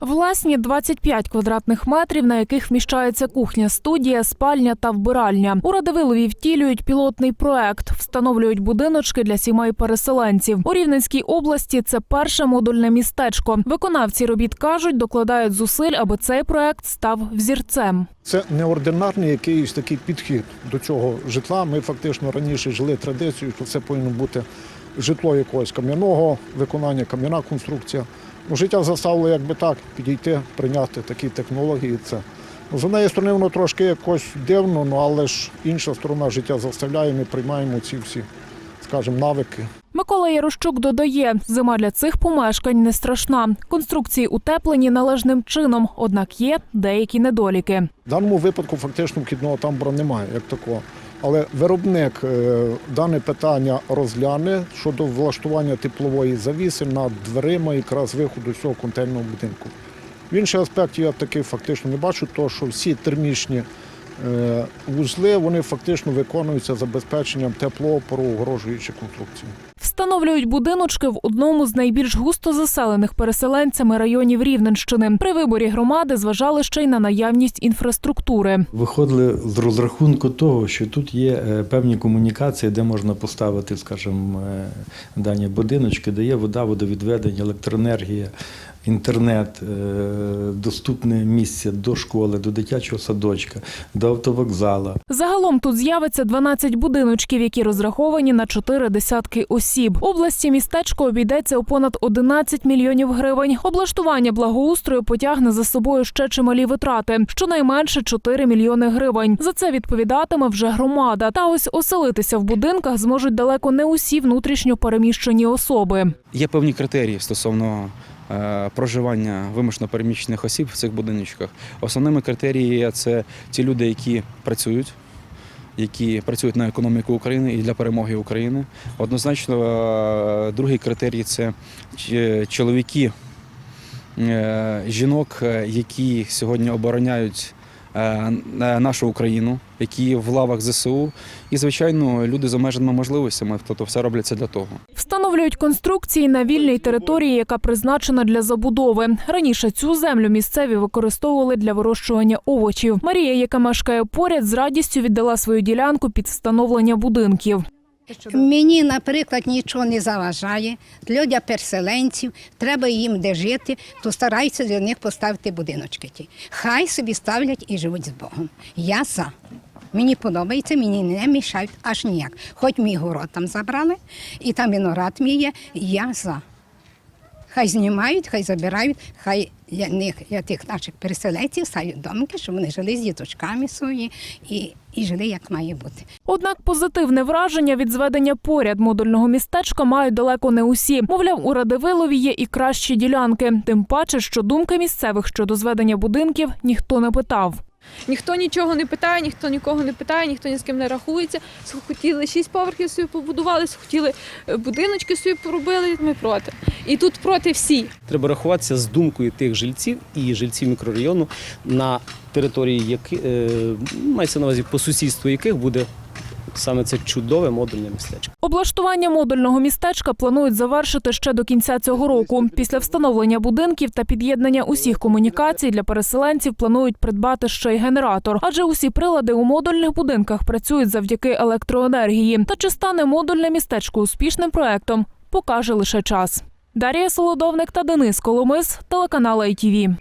Власні 25 квадратних метрів, на яких вміщається кухня, студія, спальня та вбиральня. У Радивилові втілюють пілотний проект, встановлюють будиночки для сімей переселенців. У Рівненській області це перше модульне містечко. Виконавці робіт кажуть, докладають зусиль, аби цей проект став взірцем. Це неординарний якийсь такий підхід до цього житла. Ми фактично раніше жили традицією, що це повинно бути житло якогось кам'яного виконання, кам'яна конструкція. Ну, життя заставило якби так підійти, прийняти такі технології. Це ну, з однієї сторони воно трошки якось дивно, ну але ж інша сторона життя заставляє, ми приймаємо ці всі, скажімо, навики. Микола Ярощук додає, зима для цих помешкань не страшна. Конструкції утеплені належним чином, однак є деякі недоліки. В даному випадку фактично вхідного тамбура немає як такого. Але виробник е, дане питання розгляне щодо влаштування теплової завіси над дверима якраз виходу цього контейнерного будинку. В інший аспект я такий фактично не бачу, то що всі термічні е, вузли вони фактично виконуються забезпеченням теплоопору, огорожуючи конструкції. Встановлюють будиночки в одному з найбільш густо заселених переселенцями районів Рівненщини. При виборі громади зважали ще й на наявність інфраструктури. Виходили з розрахунку того, що тут є е, певні комунікації, де можна поставити, скажімо, е, дані будиночки, де є вода, водовідведення, електроенергія, інтернет, е, доступне місце до школи, до дитячого садочка, до автовокзала. Загалом тут з'явиться 12 будиночків, які розраховані на чотири десятки осіб. Області містечко обійдеться у понад 11 мільйонів гривень. Облаштування благоустрою потягне за собою ще чималі витрати, щонайменше 4 мільйони гривень. За це відповідатиме вже громада. Та ось оселитися в будинках зможуть далеко не усі внутрішньо переміщені особи. Є певні критерії стосовно проживання вимушено переміщених осіб в цих будиночках. Основними критеріями це ті люди, які працюють. Які працюють на економіку України і для перемоги України. Однозначно, е, другий критерій це чоловіки, е, жінок, е, які сьогодні обороняють е, нашу Україну, які в лавах ЗСУ, і, звичайно, люди з обмеженими можливостями, тобто все робляться для того. Встановлюють конструкції на вільній території, яка призначена для забудови. Раніше цю землю місцеві використовували для вирощування овочів. Марія, яка мешкає поряд, з радістю віддала свою ділянку під встановлення будинків. Мені, наприклад, нічого не заважає. Для переселенців треба їм де жити, то стараються для них поставити будиночки. ті. Хай собі ставлять і живуть з Богом. Я за. Мені подобається, мені не мішають аж ніяк. Хоч мій город там забрали, і там виноград мій є, я за. Хай знімають, хай забирають, хай для них, я тих наших переселенців ставлять домики, щоб вони жили з діточками свої і, і жили як має бути. Однак позитивне враження від зведення поряд модульного містечка мають далеко не усі. Мовляв, у Радивилові є і кращі ділянки. Тим паче, що думки місцевих щодо зведення будинків ніхто не питав. Ніхто нічого не питає, ніхто нікого не питає, ніхто ні з ким не рахується. Хотіли шість поверхів собі побудували, хотіли е, будиночки собі поробили. Ми проти. І тут проти всі. Треба рахуватися з думкою тих жильців і жильців мікрорайону, на території яких е, мається на увазі по сусідству яких буде саме це чудове модульне містечко. Облаштування модульного містечка планують завершити ще до кінця цього року. Після встановлення будинків та під'єднання усіх комунікацій для переселенців планують придбати ще й генератор, адже усі прилади у модульних будинках працюють завдяки електроенергії. Та чи стане модульне містечко успішним проектом, покаже лише час. Дар'я Солодовник та Денис Коломис, телеканал ITV.